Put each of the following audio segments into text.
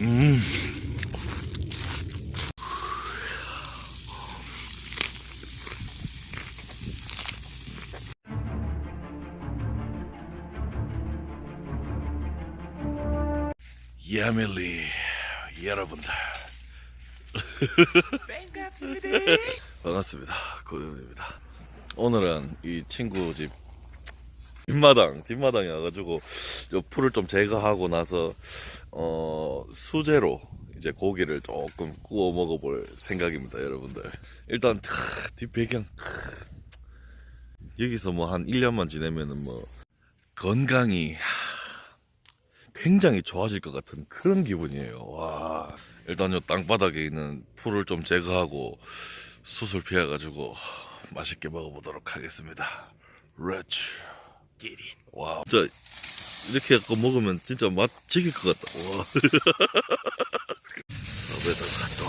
음. 야밀리 여러분들. 반갑습니다. 고현입니다. 오늘은 이 친구 집 뒷마당 뒷마당에 와가지고 요 풀을 좀 제거하고 나서 어 수제로 이제 고기를 조금 구워 먹어볼 생각입니다 여러분들 일단 크, 뒷배경 크. 여기서 뭐 한 1년만 지내면은 뭐 건강이 굉장히 좋아질 것 같은 그런 기분이에요. 와. 일단 요 땅바닥에 있는 풀을 좀 제거하고 수술 피해가지고 맛있게 먹어보도록 하겠습니다. 렛츠 기린. 와. 진짜 이렇게 해갖고 먹으면 진짜 맛 지길 것 같다. 와. 밥에다가 또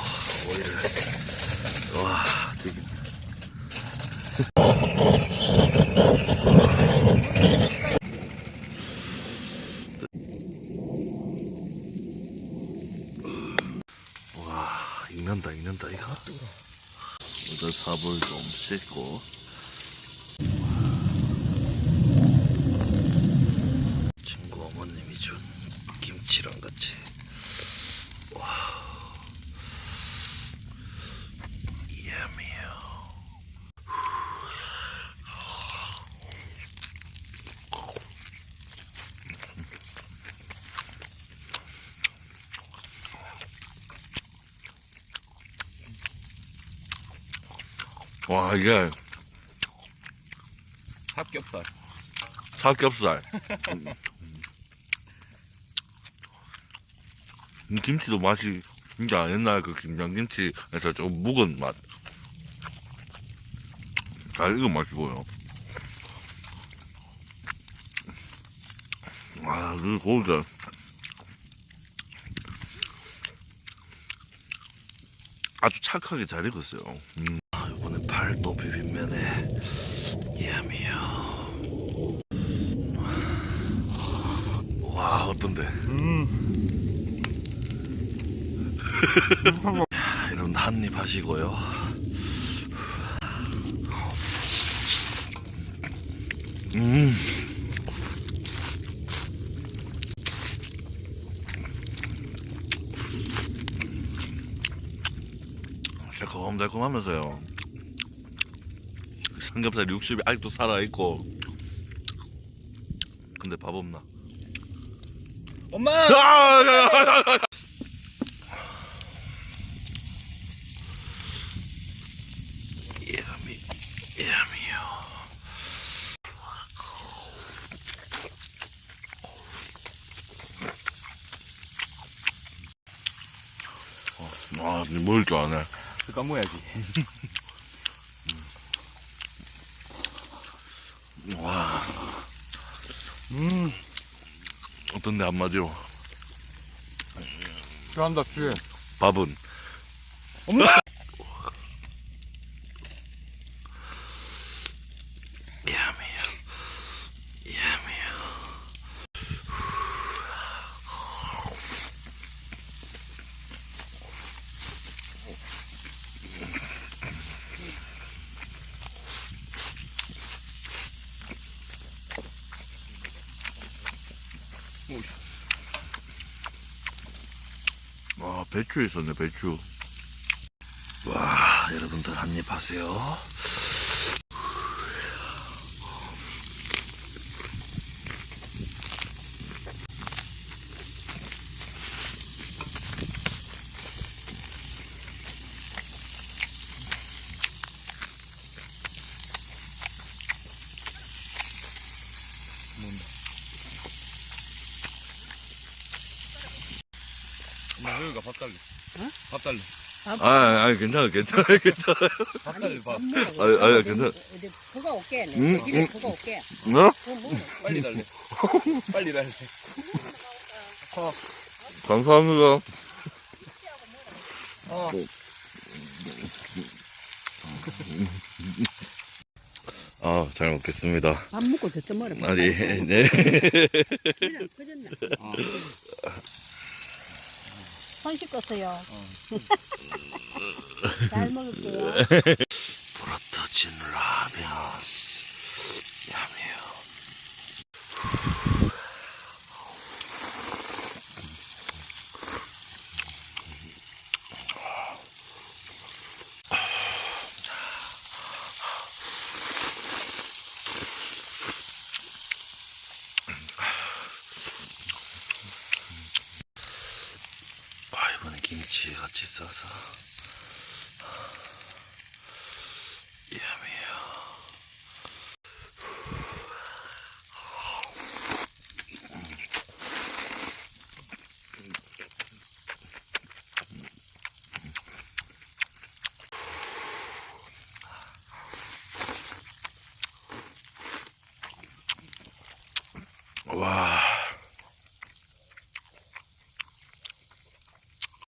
오이를. 와. 되게. 와, 익는다, 익는다, 이거. 일단 삽을 좀 씻고. 친구 어머님이 준 김치랑 같이. 와. 예미요. 와, 이게 삼겹살. 삼겹살. 음. 음, 김치도 맛이 진짜 옛날 그 김장김치에서 좀 묵은 맛. 잘 익은 맛이고요. 와, 그 고기가 아주 착하게 잘 익었어요. 음. 아, 이번엔 팔도 비빔면에 예미요. 와 어떤데? 여 러분 한입 하시고요. 음. 새콤달콤하면서요. 삼겹살 육즙이 아직도 살아 있고. 근데 밥 없나? 엄마! 아, 야, 야, 야, 야. 야미, 야미요. 어, 아, 니 먹을 줄 아네. 그거 뭐야지. 와. 음. 어떤데 한마디로? 좋아한다, 쥐. 밥은? 엄마! 야미요. 야미요. 와, 배추 있었네, 배추. 와, 여러분들 한입 하세요. 여기가 밥 달래. 밥 달래. 아, 아니, 괜찮아, 괜찮아, 괜찮아. 밥 달래, 밥. 아니, 아니, 괜찮아. 어디 부가 올게. 내 음, 집에 음. 부가 올게. 어? 빨리 달래. 빨리 달래. 감사합니다. 어. 아, 잘 먹겠습니다. 밥 먹고 더좀 먹어. 아니, 네. 손 씻었어요. 잘 먹을게요. 불어터진 라면 야미요 아 이번에 김치 같이 싸서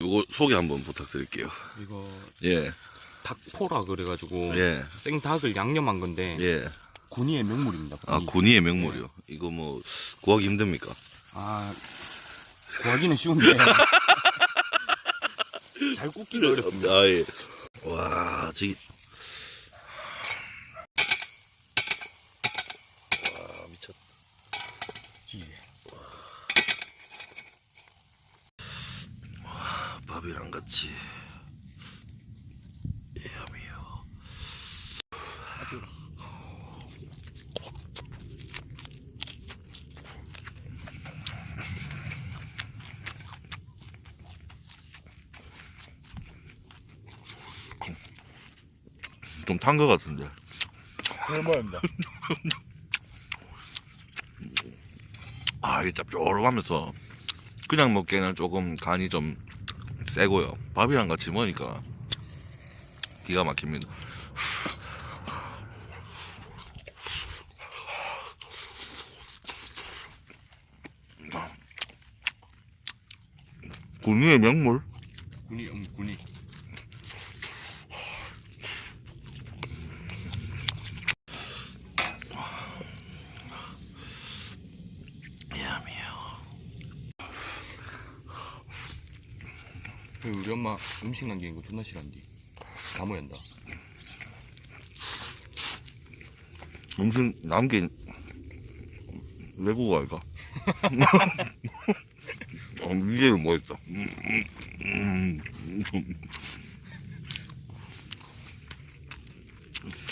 이거 소개 한번 부탁드릴게요. 이거 예, 닭포라 그래가지고 예, 생닭을 양념한 건데 예. 군이의 명물입니다. 아, 군이. 군이의 명물이요. 이거 뭐, 구하기 힘듭니까? 아 구하기는 쉬운데 잘 굽기가 어렵습니다. 아, 예. 와, 저기. 와, 미쳤다. 와, 같이. 야미요. 좀탄것 같은데. 얼마입니다. 아, 이게 짭조름하면서 그냥 먹기에는 조금 간이 좀 세고요. 밥이랑 같이 먹으니까 기가 막힙니다. 군위의 명물? 군이 음 군이 야미요. 우리 엄마 음식 남기는 거 존나 싫어한디. 다 모였다. 음식 남긴 외국어 알까? 어, 이해를 못했다. 음, 음, 음.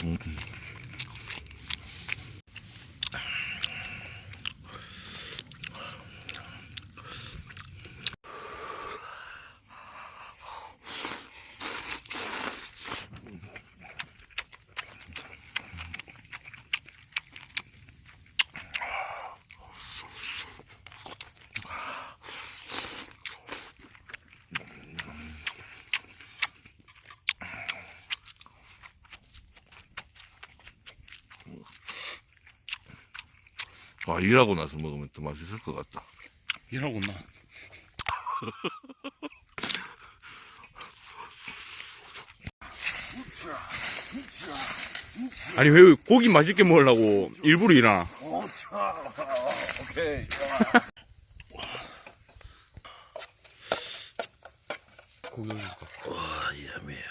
음. 아, 일하고 나서 먹으면 더 맛있을 것 같다. 이러고 나. 아니 왜 고기 맛있게 먹으려고 일부러 일하나? 오케이. 고기 올릴까? 와, 야미요.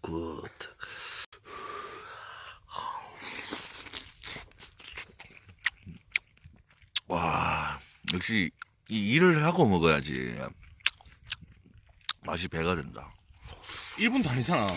굿. 와, 역시 이 일을 하고 먹어야지 맛이 배가 된다. 1분도 아니잖아.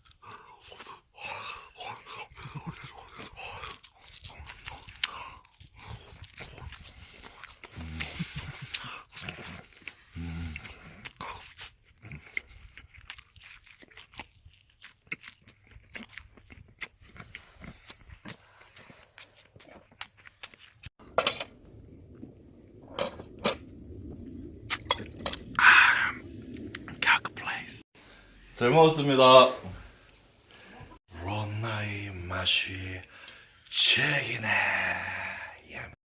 잘 먹었습니다.